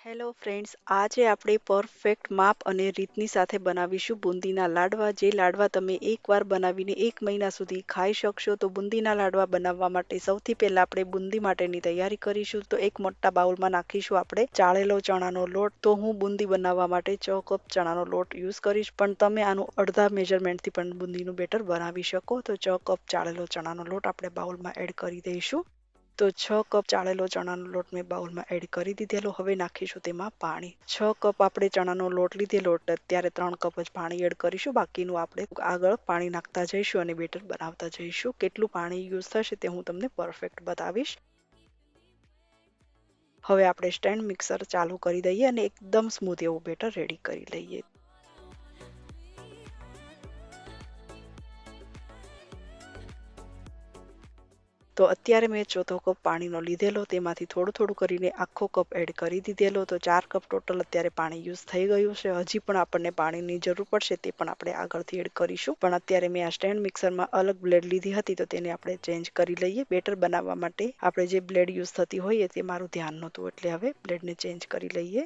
Hello friends આજે આપણે perfect માપ અને રીતની સાથે બનાવીશું બુંદીના લાડવા. જે લાડવા તમે એકવાર બનાવીને એક મહિના સુધી ખાઈ શકશો, તો બુંદીના લાડવા બનાવવા માટે સૌથી પહેલાં આપણે બુંદી માટેની તૈયારી કરીશું. તો એક મોટા બાઉલમાં નાખીશું આપણે ચાળેલો ચણાનો લોટ. તો હું બુંદી બનાવવા માટે છ કપ ચણાનો લોટ યુઝ કરીશ. પણ તમે આનું અડધા મેજરમેન્ટથી પણ બુંદીનું બેટર બનાવી શકો. તો છ કપ ચાળેલો ચણાનો લોટ આપણે બાઉલમાં એડ કરી દઈશું. તો છ કપ ચાળેલો ચણાનો લોટ મેં બાઉલમાં એડ કરી દીધેલો. હવે નાખીશું તેમાં પાણી. છ કપ આપણે ચણાનો લોટ લીધેલો ત્યારે ત્રણ કપ જ પાણી એડ કરીશું. બાકીનું આપણે આગળ પાણી નાખતા જઈશું અને બેટર બનાવતા જઈશું. કેટલું પાણી યુઝ થશે તે હું તમને પરફેક્ટ બતાવીશ. હવે આપણે સ્ટેન્ડ મિક્સર ચાલુ કરી દઈએ અને એકદમ સ્મૂથ એવું બેટર રેડી કરી લઈએ. તો અત્યારે મેં ચોથો કપ પાણીનો લીધેલો, તેમાંથી થોડું થોડું કરીને આખો કપ એડ કરી દીધેલો. તો ચાર કપ ટોટલ અત્યારે પાણી યુઝ થઈ ગયું છે. હજી પણ આપણને પાણીની જરૂર પડશે તે પણ આપણે આગળથી એડ કરીશું. પણ અત્યારે મેં આ સ્ટેન્ડ મિક્સરમાં અલગ બ્લેડ લીધી હતી, તો તેને આપણે ચેન્જ કરી લઈએ. બેટર બનાવવા માટે આપણે જે બ્લેડ યુઝ થતી હોઈએ તે મારું ધ્યાન નહોતું, એટલે હવે બ્લેડને ચેન્જ કરી લઈએ.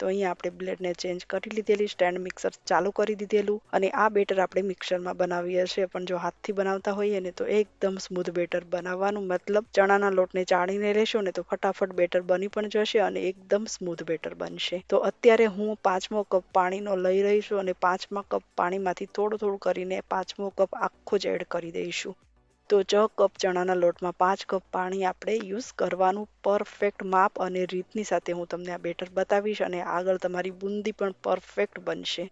તો અહીંયા આપણે બ્લેડને ચેન્જ કરી લીધેલી, સ્ટેન્ડ મિક્સર ચાલુ કરી દીધેલું અને આ બેટર આપણે મિક્સરમાં બનાવીએ છીએ. પણ જો હાથથી બનાવતા હોઈએ ને તો એકદમ સ્મૂથ બેટર બનાવવાનું. મતલબ ચણાના લોટને ચાળીને લેશો ને તો ફટાફટ બેટર બની પણ જશે અને એકદમ સ્મૂથ બેટર બનશે. તો અત્યારે હું પાંચમો કપ પાણીનો લઈ રહીશું અને પાંચમા કપ પાણીમાંથી થોડું થોડું કરીને પાંચમો કપ આખો જ એડ કરી દઈશું. તો છ કપ ચણાના લોટમાં પાંચ કપ પાણી આપણે યુઝ કરવાનું પરફેક્ટ માપ અને રીતની સાથે હું તમને આ બેટર બતાવીશ અને આગળ તમારી બુંદી પણ પરફેક્ટ બનશે.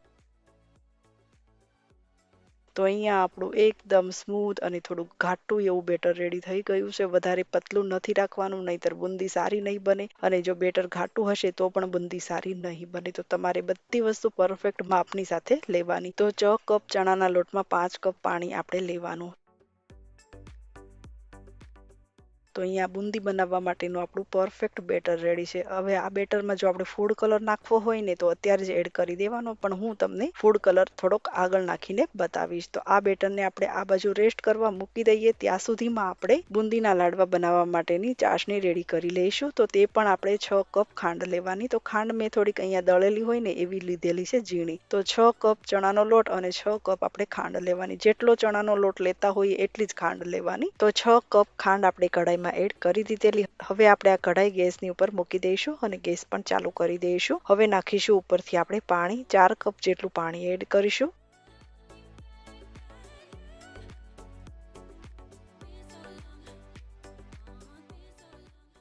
તો અહીંયા આપણું એકદમ સ્મૂથ અને થોડું ઘાટું એવું બેટર રેડી થઈ ગયું છે. વધારે પતલું નથી રાખવાનું, નહીતર બુંદી સારી નહીં બને અને જો બેટર ઘાટું હશે તો પણ બુંદી સારી નહીં બને. તો તમારે બધી વસ્તુ પરફેક્ટ માપની સાથે લેવાની. તો છ કપ ચણાના લોટમાં પાંચ કપ પાણી આપણે લેવાનું. તો અહીંયા બુંદી બનાવવા માટેનું આપણું પરફેક્ટ બેટર રેડી છે. હવે આ બેટરમાં જો આપણે ફૂડ કલર નાખવો હોય ને તો અત્યારે જ એડ કરી દેવાનો, પણ હું તમને ફૂડ કલર થોડોક આગળ નાખીને બતાવીશ. તો આ બેટરને આપણે આ બાજુ રેસ્ટ કરવા મૂકી દઈએ, ત્યાં સુધીમાં આપણે બુંદીના લાડવા બનાવવા માટેની ચાસણી રેડી કરી લઈશું. તો તે પણ આપણે છ કપ ખાંડ લેવાની. તો ખાંડ મેં થોડીક અહીંયા દળેલી હોય ને એવી લીધેલી છે ઝીણી. તો છ કપ ચણાનો લોટ અને છ કપ આપણે ખાંડ લેવાની. જેટલો ચણાનો લોટ લેતા હોઈએ એટલી જ ખાંડ લેવાની. તો છ કપ ખાંડ આપણે કઢાઈમાં તેલમાં એડ કરી દીધેલી. હવે આપણે આ કઢાઈ ગેસની ઉપર મૂકી દઈશું અને ગેસ પણ ચાલુ કરી દઈશું. હવે નાખીશું ઉપરથી આપણે પાણી, ચાર કપ જેટલું પાણી એડ કરીશું.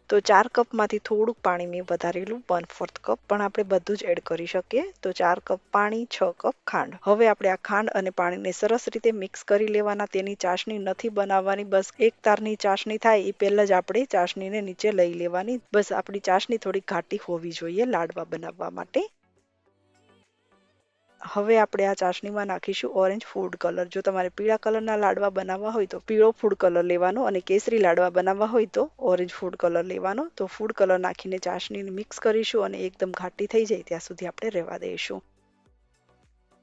તો ચાર કપમાંથી થોડુંક પાણી મેં વધારેલું વન ફોર્થ કપ પણ આપણે બધું જ એડ કરી શકીએ. તો ચાર કપ પાણી, છ કપ ખાંડ. હવે આપણે આ ખાંડ અને પાણીને સરસ રીતે મિક્સ કરી લેવાના. તેની ચાસણી નથી બનાવવાની, બસ એક તારની ચાસણી થાય, એ પહેલાં જ આપણે ચાસણીને નીચે લઈ લેવાની. બસ આપણી ચાસણી થોડી ઘાટી હોવી જોઈએ લાડવા બનાવવા માટે. હવે આપણે આ ચાસણીમાં નાખીશું ઓરેન્જ ફૂડ કલર જો તમારે પીળા કલરના લાડવા બનાવવા હોય તો પીળો ફૂડ કલર લેવાનો અને કેસરી લાડવા બનાવવા હોય તો ઓરેન્જ ફૂડ કલર લેવાનો. તો ફૂડ કલર નાખીને ચાસણીને મિક્સ કરીશું અને એકદમ ઘાટી થઈ જાય ત્યાં સુધી આપણે રહેવા દઈશું.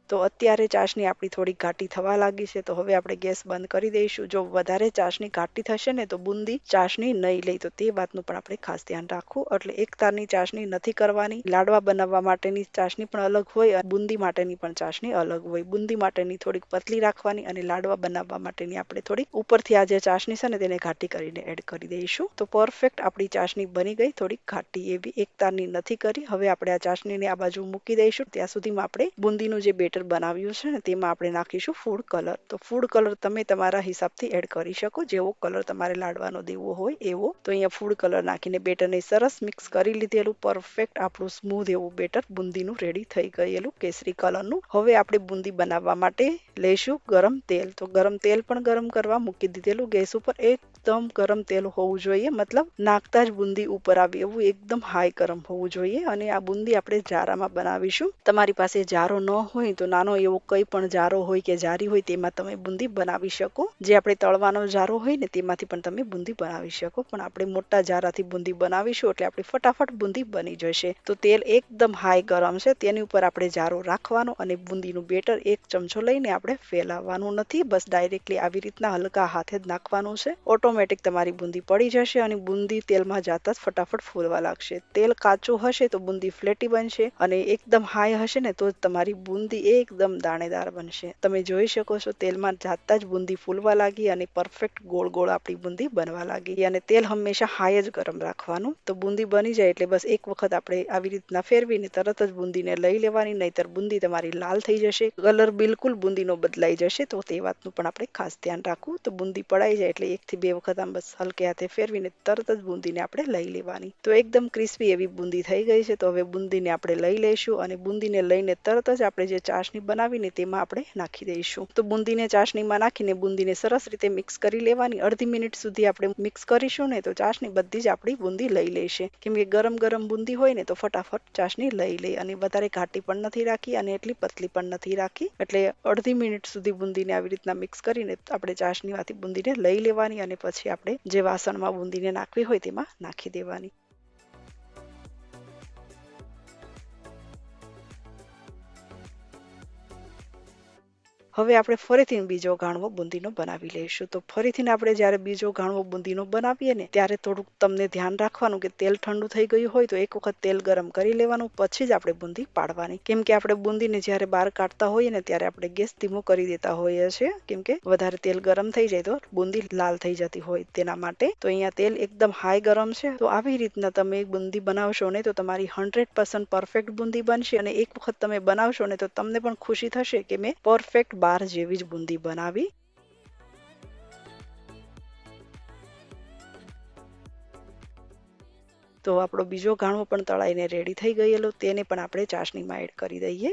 તો અત્યારે ચાસણી આપણી થોડી ઘાટી થવા લાગી છે, તો હવે આપણે ગેસ બંધ કરી દઈશું. જો વધારે ચાસણી ઘાટી થશે ને, તો બુંદી ચાસણી નહીં લઈ, તો તે વાતનું પણ આપણે ખાસ ધ્યાન રાખવું. એટલે એક તારની ચાસણી નથી કરવાની. લાડવા બનાવવા માટેની ચાસણી પણ અલગ હોય બુંદી માટેની પણ ચાસણી અલગ હોય. બુંદી માટેની થોડીક પતલી રાખવાની, અને લાડવા બનાવવા માટેની આપણે થોડીક ઉપરથી આ જે ચાસણી છે ને, તેને ઘાટી કરીને એડ કરી દઈશું. તો પરફેક્ટ આપણી ચાસણી બની ગઈ, થોડીક ઘાટી એવી. એક તારની નથી કરી. હવે આપણે આ ચાસણીને આ બાજુ મૂકી દઈશું. ત્યાં સુધીમાં આપણે બુંદીનું જે બેટર બેટર બનાવ્યું છે ને, તેમાં આપણે નાખીશું ફૂડ કલર તો ફૂડ કલર તમે તમારા હિસાબથી એડ કરી શકો, જેવો કલર તમારે લાડવાનો દેવો હોય એવો. તો અહીંયા ફૂડ કલર નાખીને બેટરને સરસ મિક્સ કરી લીધેલું પરફેક્ટ આપણું સ્મૂધ એવું બેટર બુંદીનું રેડી થઈ ગયેલું, કેસરી કલરનું હવે આપણે બુંદી બનાવવા માટે લઈશું ગરમ તેલ. તો ગરમ તેલ પણ ગરમ કરવા મૂકી દીધેલું ગેસ ઉપર એક એકદમ ગરમ તેલ હોવું જોઈએ. મતલબ નાખતા જ બુંદી ઉપર આવે એવું એકદમ હાઈ ગરમ હોવું જોઈએ અને આ બુંદી આપણે જારામાં બનાવીશું. તમારી પાસે જારો ન હોય તો નાનો એવો કઈ પણ જારો હોય કે જારી હોય તેમાં તમે બુંદી બનાવી શકો. જે આપણે તળવાનો જારો હોય ને તેમાંથી પણ તમે બુંદી બનાવી શકો. પણ આપણે મોટા જારાથી બુંદી બનાવીશું એટલે આપણી ફટાફટ બુંદી બની જશે. તો તેલ એકદમ હાઈ ગરમ છે. તેની ઉપર આપણે જારો રાખવાનો અને બુંદીનું બેટર એક ચમચો લઈને આપણે ફેલાવવાનું નથી. બસ ડાયરેક્ટલી આવી રીતના હલકા હાથે જ નાખવાનું છે. ઓટોમેટિક તમારી બુંદી પડી જશે અને બુંદી તેલમાં જાતા જ ફટાફટ ફૂલવા લાગશે. તેલ કાચું હશે તો બુંદી ફ્લેટી બનશે અને એકદમ હાઈ હશે ને તો તમારી બુંદી એકદમ દાણેદાર બનશે. તમે જોઈ શકો છો તેલમાં જાતા જ બુંદી ફૂલવા લાગી અને પરફેક્ટ ગોળ ગોળ આપણી બુંદી બનવા લાગી. અને તેલ હંમેશા હાઈ જ ગરમ રાખવાનું. તો બુંદી બની જાય એટલે બસ એક વખત આપણે આવી રીતના ફેરવીને તરત જ બુંદીને લઈ લેવાની, નહીતર બુંદી તમારી લાલ થઈ જશે. કલર બિલકુલ બુંદીનો બદલાઈ જશે તો તે વાતનું પણ આપણે ખાસ ધ્યાન રાખવું. તો બુંદી પડાઈ જાય એટલે એકથી બે વખત આમ બસ હલકે હાથે ફેરવીને તરત જ બુંદીને આપણે લઈ લેવાની. તો એકદમ ક્રિસ્પી એવી બુંદી થઈ ગઈ છે, તો હવે બુંદીને આપણે લઈ લઈશું અને બુંદીને લઈને તરત જ આપણે જે ચાસણી બનાવીને તેમાં આપણે નાખી દઈશું. તો બુંદીને ચાસણીમાં નાખીને બુંદીને સરસ રીતે મિક્સ કરી લેવાની. અડધી મિનિટ સુધી આપણે મિક્સ કરીશું ને તો ચાસણી બધી જ આપણી બુંદી લઈ લેશે. કેમ કે ગરમ ગરમ બુંદી હોય ને તો ફટાફટ ચાસણી લઈ લે અને વધારે ઘાટી પણ નથી રાખી અને એટલી પતલી પણ નથી રાખી. એટલે અડધી મિનિટ સુધી બુંદીને આવી રીતના મિક્સ કરીને આપણે ચાસણીમાંથી બુંદીને લઈ લેવાની અને પછી આપણે જે વાસણમાં બુંદીને નાખવી હોય તેમાં નાખી દેવાની. હવે આપણે ફરીથી બીજો ગાણવો બુંદીનો બનાવી લઈશું. તો ફરીથી આપણે જ્યારે બીજો ગાણવો બુંદીનો બનાવીએ ને, ત્યારે થોડુંક તમને ધ્યાન રાખવાનું કે તેલ ઠંડુ થઈ ગયું હોય તો એક વખત તેલ ગરમ કરી લેવાનું, પછી જ આપણે બુંદી પાડવાની. કેમ કે આપણે બુંદીને જ્યારે બહાર કાઢતા હોઈએ ને, ત્યારે આપણે ગેસ ધીમો કરી દેતા હોઈએ છીએ. કેમ કે વધારે તેલ ગરમ થઈ જાય તો બુંદી લાલ થઈ જતી હોય તેના માટે. તો અહીંયા તેલ એકદમ હાઈ ગરમ છે. તો આવી રીતના તમે બુંદી બનાવશો ને, તો તમારી હંડ્રેડ પર્સન્ટ પરફેક્ટ બુંદી બનશે અને એક વખત તમે બનાવશો ને, તો તમને પણ ખુશી થશે કે મેં પરફેક્ટ બાર જેવી જ બુંદી બનાવી. તો આપણો બીજો ઘાણો પણ તળાઈને રેડી થઈ ગયેલો, તેને પણ આપણે ચાસણીમાં એડ કરી દઈએ.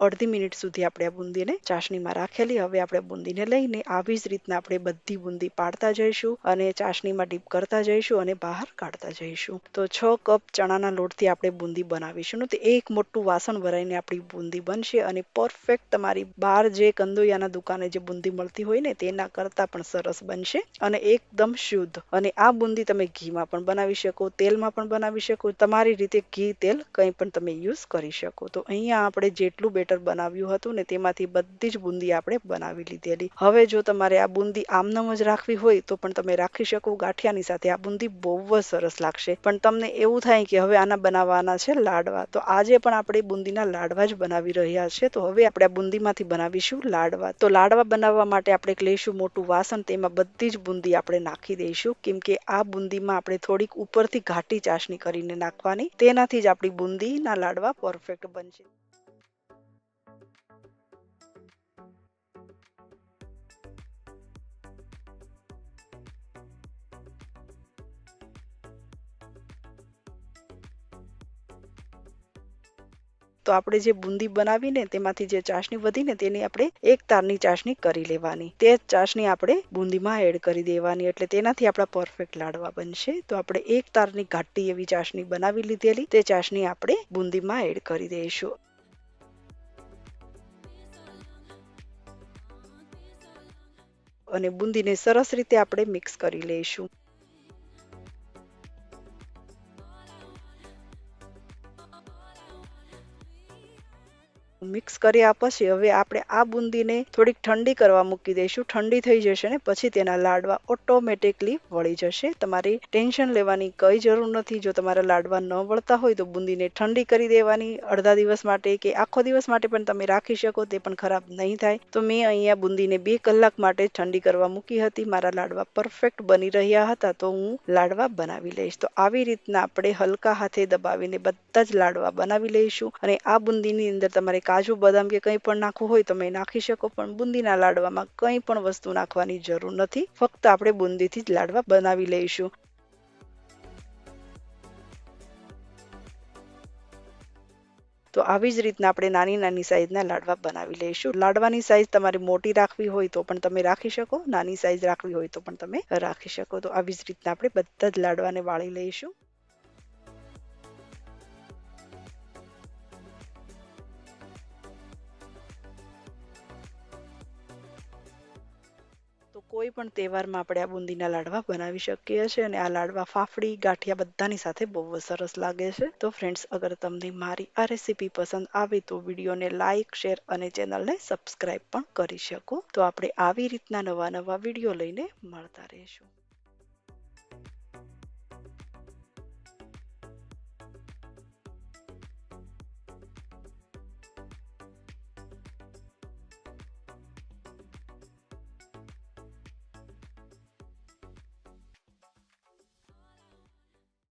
અડધી મિનિટ સુધી આપણે આ બુંદીને ચાસણીમાં રાખેલી. હવે આપણે બુંદીને લઈને આવી જ રીતના આપણે બધી બુંદી પાડતા જઈશું અને ચાસણીમાં ડીપ કરતા જઈશું અને બહાર કાઢતા જઈશું. તો છ કપ ચણાના લોટથી આપણે બુંદી બનાવીશું. તો એક મોટું વાસણ ભરાઈને આપણી બુંદી બનશે અને પરફેક્ટ તમારી બહાર જે કંદોયાના દુકાને જે બુંદી મળતી હોય ને તેના કરતાં પણ સરસ બનશે અને એકદમ શુદ્ધ. અને આ બુંદી તમે ઘીમાં પણ બનાવી શકો, તેલમાં પણ બનાવી શકો. તમારી રીતે ઘી, તેલ કંઈ પણ તમે યુઝ કરી શકો. તો અહીંયા આપણે જેટલું બેટર બનાવ્યું હતું ને તેમાંથી બધી જ બુંદી આપણે બનાવી લીધેલી. હવે જો તમારે આ બુંદી આમનામ જ રાખવી હોય તો પણ તમે રાખી શકો. ગાંઠિયાની સાથે આ બુંદી બહુ જ સરસ લાગશે. પણ તમને એવું થાય કે હવે આના બનાવવાના છે લાડવા, તો આજે પણ આપણે બુંદીના લાડવા જ બનાવી રહ્યા છે. તો હવે આપણે આ બુંદીમાંથી બનાવીશું લાડવા. તો લાડવા બનાવવા માટે આપણે લઈશું મોટું વાસણ. તેમાં બધી જ બુંદી આપણે નાખી દઈશું. કેમ કે આ બુંદીમાં આપણે થોડીક ઉપરથી ઘાટી ચાસણી કરીને નાખવાની. તેનાથી જ આપણી બુંદીના લાડવા પરફેક્ટ બનશે. તો આપણે જે બુંદી બનાવીને તેમાંથી જે ચાસણી વધીને તેની આપણે એક તારની ચાસણી કરી લેવાની. તે ચાસણી આપણે બુંદીમાં એડ કરી દેવાની એટલે તેનાથી આપણા પરફેક્ટ લાડવા બનશે. તો આપણે એક તારની ઘાટી એવી ચાસણી બનાવી લીધેલી. તે ચાસણી આપણે બુંદીમાં એડ કરી દઈશું. અને બુંદીને સરસ રીતે આપણે મિક્સ કરી લઈશું. મિક્સ કર્યા પછી હવે આપણે આ બુંદીને થોડીક ઠંડી કરવા મૂકી દઈશું. ઠંડી થઈ જશે ને પછી તેના લાડવા ઓટોમેટિકલી વળી જશે. તમારે ટેન્શન લેવાની કઈ જરૂર નથી. જો તમારા લાડવા ન વળતા હોય તો બુંદીને ઠંડી કરી દેવાની. અડધા દિવસ માટે કે આખો દિવસ માટે પણ તમે રાખી શકો, તે પણ ખરાબ નહીં થાય. તો મેં અહીંયા બુંદીને બે કલાક માટે ઠંડી કરવા મૂકી હતી. મારા લાડવા પરફેક્ટ બની રહ્યા હતા, તો હું લાડવા બનાવી લઈશ. તો આવી રીતના આપણે હલકા હાથે દબાવીને બધા જ લાડવા બનાવી લઈશું અને આ બુંદીની અંદર તમારે કાજુ, બદામ કે કંઈ પણ નાખવું હોય તમે નાખી શકો, પણ બુંદીના લાડવામાં કંઈ પણ વસ્તુ નાખવાની જરૂર નથી. ફક્ત આપણે બુંદીથી જ લાડવા બનાવી લઈશું. તો આવી જ રીતના આપણે નાની નાની સાઈઝના લાડવા બનાવી લઈશું. લાડવાની સાઈઝ તમારે મોટી રાખવી હોય તો પણ તમે રાખી શકો, નાની સાઈઝ રાખવી હોય તો પણ તમે રાખી શકો. તો આવી જ રીતના આપણે બધા જ લાડવાને વાળી લઈશું. કોઈ પણ તહેવારમાં આપણે આ બુંદીના લાડવા બનાવી શકીએ છીએ અને આ લાડવા ફાફડી, ગાંઠિયા બધાની સાથે બહુ સરસ લાગે છે. તો ફ્રેન્ડ્સ અગર તમને મારી આ રેસીપી પસંદ આવે તો વિડીયોને લાઇક શેર અને ચેનલને સબસ્ક્રાઈબ પણ કરી શકો. તો આપણે આવી રીતના નવા નવા વીડિયો લઈને મળતા રહીશું.